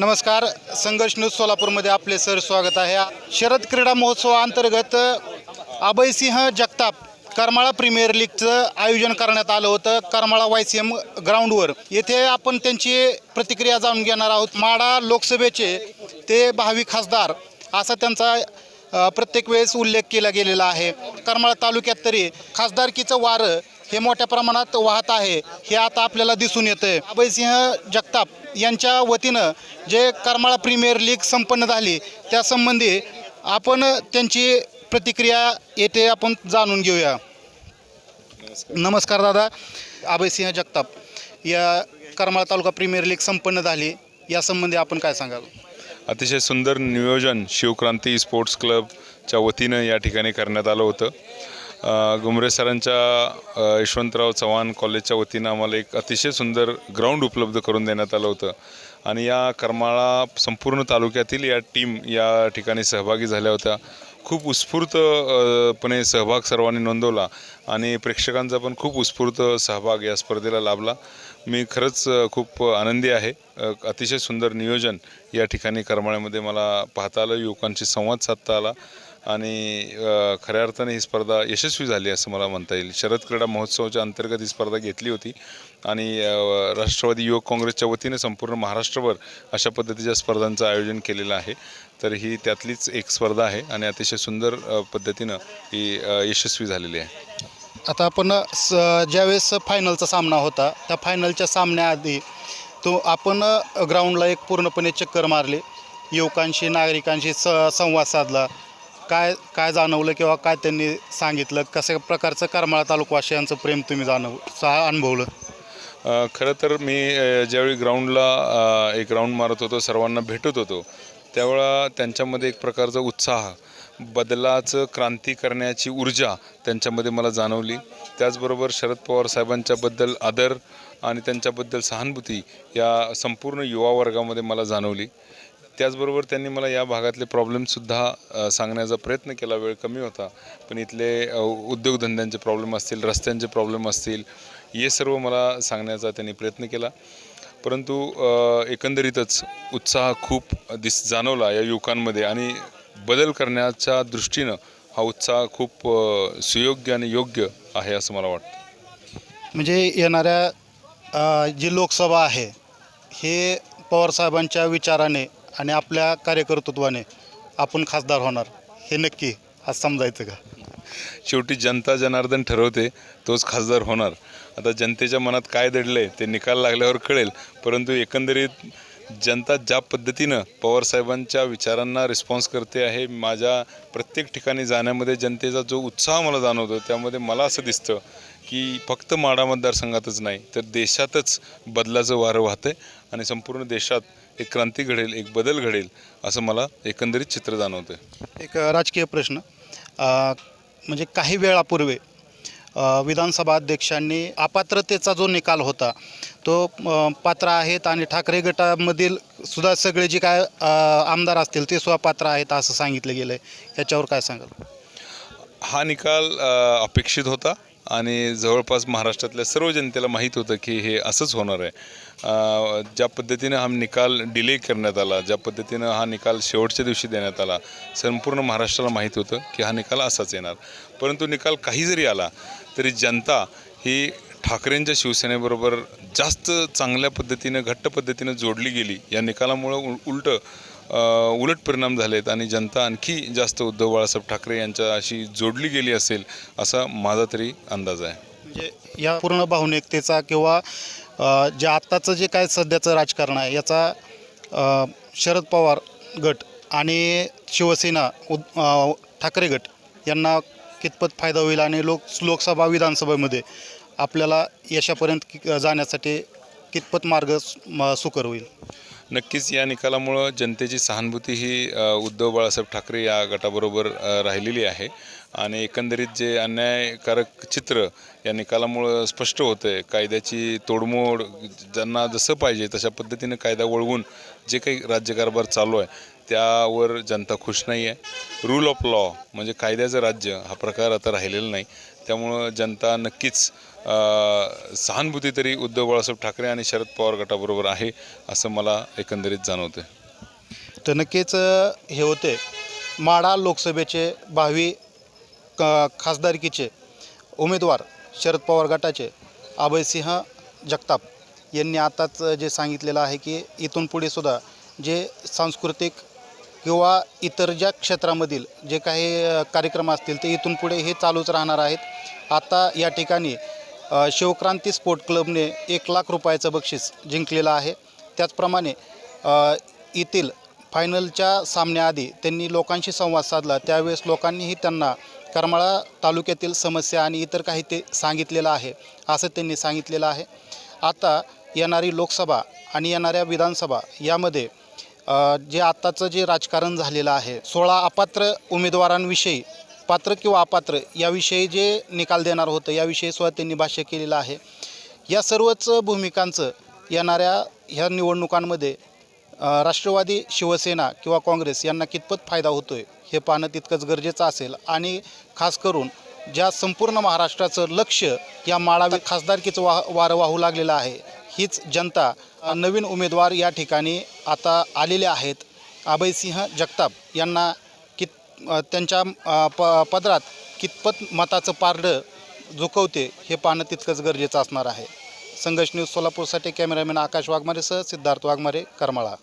नमस्कार संघर्ष न्यूज सोलापूरमध्ये आपले सर स्वागत आहे. शरद क्रीडा महोत्सवाअंतर्गत अभयसिंह जगताप करमाळा प्रीमियर लीगचं आयोजन करण्यात आलं होतं करमाळा वाय सी एम ग्राउंडवर. येथे आपण त्यांची प्रतिक्रिया जाणून घेणार आहोत. माडा लोकसभेचे ते भावी खासदार असा त्यांचा प्रत्येक वेळेस उल्लेख केला गेलेला आहे. करमाळा तालुक्यात तरी खासदारकीचं वारं हे मोठ्या प्रमाणात वाहत आहे. हे आता आपल्याला दिसून येतं अभयसिंह जगताप यांच्या वतीनं जे करमाळा प्रीमियर लीग संपन्न झाली त्यासंबंधी आपण त्यांची प्रतिक्रिया येथे आपण जाणून घेऊया. नमस्कार दादा. अभयसिंह जगताप या करमाळा तालुका प्रीमियर लीग संपन्न झाली. यासंबंधी आपण काय सांगाल? अतिशय सुंदर नियोजन शिवक्रांती स्पोर्ट्स क्लबच्या वतीनं या ठिकाणी करण्यात आलं होतं. गुमरे सरांच्या यशवंतराव चव्हाण कॉलेजच्या वतीनं आम्हाला एक अतिशय सुंदर ग्राउंड उपलब्ध करून देण्यात आलं होतं. आणि या करमाळा संपूर्ण तालुक्यातील या टीम या ठिकाणी सहभागी झाल्या होत्या. खूप उत्स्फूर्तपणे सहभाग सर्वांनी नोंदवला आणि प्रेक्षकांचा पण खूप उत्स्फूर्त सहभाग या स्पर्धेला लाभला. मी खरंच खूप आनंदी आहे. अतिशय सुंदर नियोजन या ठिकाणी करमाळ्यामध्ये मला पाहता आलं युवकांशी संवाद साधता आला. आणि खऱ्या अर्थाने ही स्पर्धा यशस्वी झाली असं मला म्हणता येईल. शरद क्रीडा महोत्सवाच्या अंतर्गत ही स्पर्धा घेतली होती आणि राष्ट्रवादी युवक काँग्रेसच्या वतीने संपूर्ण महाराष्ट्रभर अशा पद्धतीच्या स्पर्धांचं आयोजन केलेलं आहे. तर ही त्यातलीच एक स्पर्धा आहे आणि अतिशय सुंदर पद्धतीनं ही यशस्वी झालेली आहे. आता आपण स ज्यावेळेस फायनलचा सामना होता त्या फायनलच्या सामन्याआधी तो आपण ग्राउंडला एक पूर्णपणे चक्कर मारले. युवकांशी नागरिकांशी स संवाद साधला. काय काय जाणवलं किंवा काय त्यांनी सांगितलं? कशा प्रकारचं करमाळा तालुकावासियांचं प्रेम तुम्ही जाणव सा अनुभवलं? अ, खरं तर मी अ, ज्यावेळी ग्राउंडला अ, एक राऊंड मारत होतो सर्वांना भेटत होतो त्यावेळा त्यांच्यामध्ये एक प्रकारचा उत्साह बदलाचं क्रांती करण्याची ऊर्जा त्यांच्यामध्ये मला जाणवली. त्याचबरोबर शरद पवार साहेबांच्याबद्दल आदर आणि त्यांच्याबद्दल सहानुभूती या संपूर्ण युवा वर्गामध्ये मला जाणवली. त्याचबरोबर त्यांनी मला या भागातले प्रॉब्लेमसुद्धा सांगण्याचा प्रयत्न केला. वेळ कमी होता. पण इथले उद्योगधंद्यांचे प्रॉब्लेम असतील रस्त्यांचे प्रॉब्लेम असतील हे सर्व मला सांगण्याचा त्यांनी प्रयत्न केला. परंतु एकंदरीतच उत्साह खूप दिस जाणवला या युवकांमध्ये आणि बदल करण्याच्या दृष्टीनं हा उत्साह खूप सुयोग्य आणि योग्य आहे असं मला वाटतं. म्हणजे येणाऱ्या जी लोकसभा आहे हे पवारसाहेबांच्या विचाराने आणि आपल्या कार्यकर्तृत्वाने आपण खासदार होणार हे नक्की आज समजायचं का? शेवटी जनता जनार्दन ठरवते तोच खासदार होणार. आता जनतेच्या मनात काय दडलं आहे ते निकाल लागल्यावर कळेल परंतु एकंदरीत जनता ज्या पद्धतीनं पवारसाहेबांच्या विचारांना रिस्पॉन्स करते आहे माझ्या प्रत्येक ठिकाणी जाण्यामध्ये जनतेचा जो उत्साह मला जाणवतो त्यामध्ये मला असं दिसतं की फक्त माडा मतदारसंघातच नाही तर देशातच बदलाचं वारं वाहतं आहे आणि संपूर्ण देशात एक क्रांती घडेल एक बदल घडेल असं मला एकंदरीत चित्र जाणवतं एक राजकीय प्रश्न. म्हणजे काही वेळापूर्वी विधानसभा अध्यक्षांनी अपात्रतेचा जो निकाल होता तो पात्र आहेत आणि ठाकरे गटामधील सुद्धा सगळे जे काय आमदार असतील ते सुद्धा पात्र आहेत असं सांगितलं गेलं आहे याच्यावर काय सांगाल? हा निकाल अपेक्षित होता. आणि जवळपास महाराष्ट्रातल्या सर्व जनतेला माहीत होतं की हे असंच होणार आहे. ज्या पद्धतीनं हा निकाल डिले करण्यात आला ज्या पद्धतीनं हा निकाल शेवटच्या दिवशी देण्यात आला संपूर्ण महाराष्ट्राला माहीत होतं की हा निकाल असाच येणार. परंतु निकाल काही जरी आला तरी जनता ही ठाकरेंच्या शिवसेनेबरोबर जास्त चांगल्या पद्धतीनं घट्ट पद्धतीनं जोडली गेली. या निकालामुळं उलटं उलट परिणाम झालेत आणि जनता आणखी जास्त उद्धव बाळासाहेब ठाकरे यांच्या अशी जोडली गेली असेल असा माझा तरी अंदाज आहे. म्हणजे या पूर्ण भावनिकतेचा किंवा जे आत्ताचं जे काय सध्याचं राजकारण आहे याचा शरद पवार गट आणि शिवसेना उद ठाकरे गट यांना कितपत फायदा होईल आणि लोक लोकसभा विधानसभेमध्ये आपल्याला यशापर्यंत जाण्यासाठी कितपत मार्ग म- सुकर होईल? नक्कीच या निकालामुळं जनतेची सहानुभूती ही उद्धव बाळासाहेब ठाकरे या गटाबरोबर राहिलेली आहे. आणि एकंदरीत जे अन्यायकारक चित्र या निकालामुळं स्पष्ट होतं आहे कायद्याची तोडमोड ज्यांना जसं पाहिजे तशा पद्धतीनं कायदा वळवून जे काही राज्यकारभार चालू आहे त्यावर जनता खुश नाही आहे रूल ऑफ लॉ म्हणजे कायद्याचं राज्य हा प्रकार आता राहिलेला नाही. त्यामुळं जनता नक्कीच सहानुभूती तरी उद्धव बाळासाहेब ठाकरे आणि शरद पवार गटाबरोबर आहे असं मला एकंदरीत जाणवतं तर नक्कीच हे होते. माढा लोकसभेचे भावी क खासदारकीचे उमेदवार शरद पवार गटाचे अभयसिंह जगताप यांनी आताच जे सांगितलेलं आहे की इथून पुढे सुद्धा जे सांस्कृतिक किंवा इतर ज्या क्षेत्रामधील जे काही कार्यक्रम असतील ते इथून पुढे हे चालूच राहणार आहेत. आता या ठिकाणी शिवक्रांती स्पोर्ट क्लबने एक लाख रुपयाचं बक्षीस जिंकलेलं आहे. त्याचप्रमाणे येथील फायनलच्या सामन्याआधी त्यांनी लोकांशी संवाद साधला. त्यावेळेस लोकांनीही त्यांना करमाळा तालुक्यातील समस्या आणि इतर काही ते सांगितलेलं आहे असं त्यांनी सांगितलेलं आहे. आता येणारी लोकसभा आणि येणाऱ्या विधानसभा यामध्ये जे आत्ताचं जे राजकारण झालेलं आहे सोळा अपात्र उमेदवारांविषयी पात्र किंवा अपात्र याविषयी जे निकाल देणार होतं याविषयी सुद्धा त्यांनी भाष्य केलेलं आहे. या सर्वच भूमिकांचं येणाऱ्या ह्या निवडणुकांमध्ये राष्ट्रवादी शिवसेना किंवा काँग्रेस यांना कितपत फायदा होतो आहे हे पाहणं तितकंच गरजेचं असेल. आणि खास करून ज्या संपूर्ण महाराष्ट्राचं लक्ष या माळावे खासदारकीचं वा वारं वाहू लागलेलं आहे हीच जनता नवीन उमेदवार या ठिकाणी आता आलेले आहेत. अभयसिंह जगताप यांना कित त्यांच्या प पदरात कितपत मताचं पारडं झुकवते हे पाहणं तितकंच गरजेचं असणार आहे. संघर्ष न्यूज सोलापूरसाठी कॅमेरामॅन आकाश वाघमारेसह सिद्धार्थ वाघमारे करमाळा.